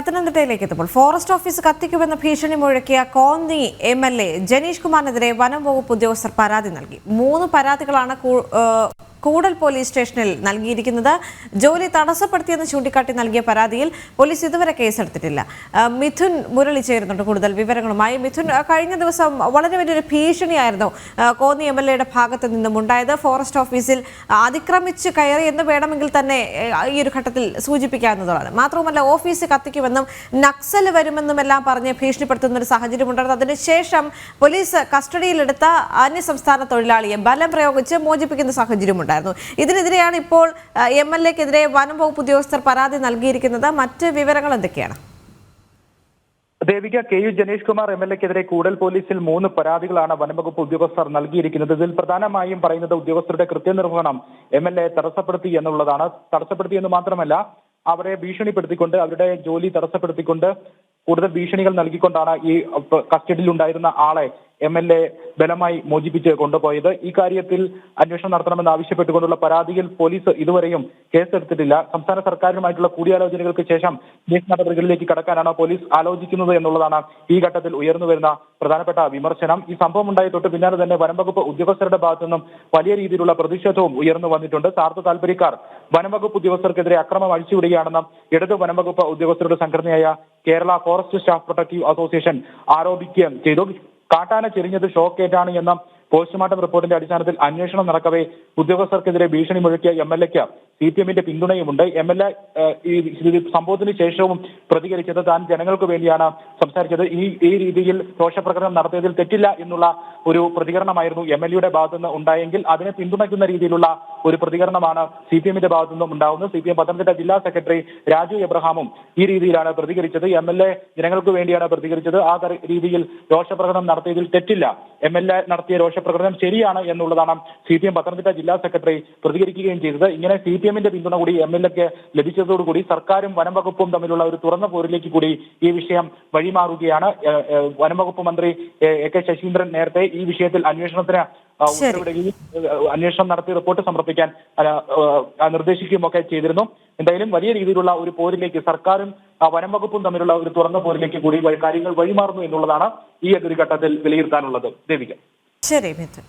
പത്തനംതിട്ടയിലേക്ക് എത്തുമ്പോൾ forest office കത്തിക്കുമെന്ന ഭീഷണി മുഴക്കിയ Konni M L A Janeesh കുമാറിനെതിരെ വനം വകുപ്പ് ഉദ്യോഗസ്ഥർ പരാതി നൽകി. മൂന്ന് പരാതികളാണ് കൂടൽ പോലീസ് സ്റ്റേഷനിൽ നൽകിയിരിക്കുന്നത്. ജോലി തടസ്സപ്പെടുത്തിയെന്ന് ചൂണ്ടിക്കാട്ടി നൽകിയ പരാതിയിൽ പോലീസ് ഇതുവരെ കേസെടുത്തിട്ടില്ല. മിഥുൻ മുരളി ചേരുന്നുണ്ട് കൂടുതൽ വിവരങ്ങളുമായി. മിഥുൻ കഴിഞ്ഞ ദിവസം വളരെ വലിയൊരു ഭീഷണിയായിരുന്നു കോന്നി എം എൽ എയുടെ ഭാഗത്ത് നിന്നും ഉണ്ടായത്. ഫോറസ്റ്റ് ഓഫീസിൽ അതിക്രമിച്ച് കയറി എന്ന് വേണമെങ്കിൽ തന്നെ ഈ ഒരു ഘട്ടത്തിൽ സൂചിപ്പിക്കാവുന്നതാണ്. മാത്രവുമല്ല ഓഫീസ് കത്തിക്കുമെന്നും നക്സൽ വരുമെന്നും എല്ലാം പറഞ്ഞ് ഭീഷണിപ്പെടുത്തുന്ന ഒരു സാഹചര്യം ഉണ്ടായിരുന്നു അതിനുശേഷം പോലീസ് കസ്റ്റഡിയിലെടുത്ത അന്യസംസ്ഥാന തൊഴിലാളിയെ ബലം പ്രയോഗിച്ച് മോചിപ്പിക്കുന്ന സാഹചര്യമുണ്ടായിരുന്നു ഇതിനെതിരെയാണ് ഇപ്പോൾ എം എൽ എക്കെതിരെ വനം വകുപ്പ് ഉദ്യോഗസ്ഥർ പരാതി നൽകിയിരിക്കുന്നത്. മറ്റ് വിവരങ്ങൾ എന്തൊക്കെയാണ്? Devika K U Janeesh Kumar M L എക്കെതിരെ കൂടൽ പോലീസിൽ മൂന്ന് പരാതികളാണ് വനംവകുപ്പ് ഉദ്യോഗസ്ഥർ നൽകിയിരിക്കുന്നത്. ഇതിൽ പ്രധാനമായും പറയുന്നത് ഉദ്യോഗസ്ഥരുടെ കൃത്യനിർവഹണം എം എൽ എ തടസ്സപ്പെടുത്തി എന്നുള്ളതാണ്. തടസ്സപ്പെടുത്തി എന്ന് മാത്രമല്ല അവരെ ഭീഷണിപ്പെടുത്തിക്കൊണ്ട് അവരുടെ ജോലി തടസ്സപ്പെടുത്തിക്കൊണ്ട് കൂടുതൽ ഭീഷണികൾ നൽകിക്കൊണ്ടാണ് ഈ കസ്റ്റഡിയിൽ ഉണ്ടായിരുന്ന ആളെ എം എൽ എ ബലമായി മോചിപ്പിച്ച് കൊണ്ടുപോയത്. ഈ കാര്യത്തിൽ അന്വേഷണം നടത്തണമെന്ന് ആവശ്യപ്പെട്ടുകൊണ്ടുള്ള പരാതിയിൽ പോലീസ് ഇതുവരെയും കേസെടുത്തിട്ടില്ല. സംസ്ഥാന സർക്കാരുമായിട്ടുള്ള കൂടിയാലോചനകൾക്ക് ശേഷം കേസ് നടപടികളിലേക്ക് കടക്കാനാണ് പോലീസ് ആലോചിക്കുന്നത് എന്നുള്ളതാണ് ഈ ഘട്ടത്തിൽ ഉയർന്നു വരുന്ന പ്രധാനപ്പെട്ട വിമർശനം. ഈ സംഭവം ഉണ്ടായി തൊട്ട് പിന്നാലെ തന്നെ വനംവകുപ്പ് ഉദ്യോഗസ്ഥരുടെ ഭാഗത്തു നിന്നും വലിയ രീതിയിലുള്ള പ്രതിഷേധവും ഉയർന്നു വന്നിട്ടുണ്ട്. സ്വാർത്ഥ താല്പര്യക്കാർ വനംവകുപ്പ് ഉദ്യോഗസ്ഥർക്കെതിരെ അക്രമം അഴിച്ചുവിടുകയാണെന്ന് ഇടത് വനംവകുപ്പ് ഉദ്യോഗസ്ഥരുടെ സംഘടനയായ Kerala forest staff protective association ആരോപിക്കുകയും ചെയ്തു. കാട്ടാന ചെരിഞ്ഞത് ഷോക്കേറ്റാണ് എന്ന പോസ്റ്റ്മോർട്ടം റിപ്പോർട്ടിന്റെ അടിസ്ഥാനത്തിൽ അന്വേഷണം നടക്കവേ ഉദ്യോഗസ്ഥർക്കെതിരെ ഭീഷണി മുഴക്കിയ എം എൽ എക്ക് സി പി എമ്മിന്റെ പിന്തുണയുമുണ്ട്. എം എൽ എ ഈ സംഭവത്തിന് ശേഷവും പ്രതികരിച്ചത് താൻ ജനങ്ങൾക്ക് വേണ്ടിയാണ് സംസാരിച്ചത്. ഈ ഈ രീതിയിൽ ദോഷപ്രകടനം നടത്തിയതിൽ തെറ്റില്ല എന്നുള്ള ഒരു പ്രതികരണമായിരുന്നു എം എൽ എയുടെ ഭാഗത്തു നിന്ന് ഉണ്ടായെങ്കിൽ അതിനെ പിന്തുണയ്ക്കുന്ന രീതിയിലുള്ള ഒരു പ്രതികരണമാണ് സി പി എമ്മിന്റെ ഭാഗത്തു നിന്നും ഉണ്ടാവുന്നത്. സി പി എം പത്തനംതിട്ട ജില്ലാ സെക്രട്ടറി രാജു എബ്രഹാമും ഈ രീതിയിലാണ് പ്രതികരിച്ചത്. എം എൽ എ ജനങ്ങൾക്ക് വേണ്ടിയാണ് പ്രതികരിച്ചത്. ആ രീതിയിൽ രോഷപ്രകടനം നടത്തിയതിൽ തെറ്റില്ല. എം എൽ എ നടത്തിയ രോഷപ്രകടനം ശരിയാണ് എന്നുള്ളതാണ് സി പി എം പത്തനംതിട്ട ജില്ലാ സെക്രട്ടറി പ്രതികരിക്കുകയും ചെയ്തത്. ഇങ്ങനെ സി പി എമ്മിന്റെ പിന്തുണ കൂടി എം എൽ എക്ക് ലഭിച്ചതോടുകൂടി സർക്കാരും വനം വകുപ്പും തമ്മിലുള്ള ഒരു തുറന്ന പോരിലേക്ക് കൂടി ഈ വിഷയം വഴിമാറുകയാണ്. ഏഹ്, ഏഹ്, വനം വകുപ്പ് മന്ത്രി എ കെ ശശീന്ദ്രൻ നേരത്തെ ഈ വിഷയത്തിൽ അന്വേഷണത്തിന് ഉത്തരവിടുകയും അന്വേഷണം നടത്തി റിപ്പോർട്ട് സമർപ്പിക്കാൻ നിർദ്ദേശിക്കുകയും ഒക്കെ ചെയ്തിരുന്നു. എന്തായാലും വലിയ രീതിയിലുള്ള ഒരു പോരിലേക്ക് സർക്കാരും വനം വകുപ്പും തമ്മിലുള്ള ഒരു തുറന്ന പോരിലേക്ക് കൂടി കാര്യങ്ങൾ വഴിമാറുന്നു എന്നുള്ളതാണ് ഈ ഒരു ഘട്ടത്തിൽ വിലയിരുത്താനുള്ളത്. ദേവിക. ശരി മിഥുൻ.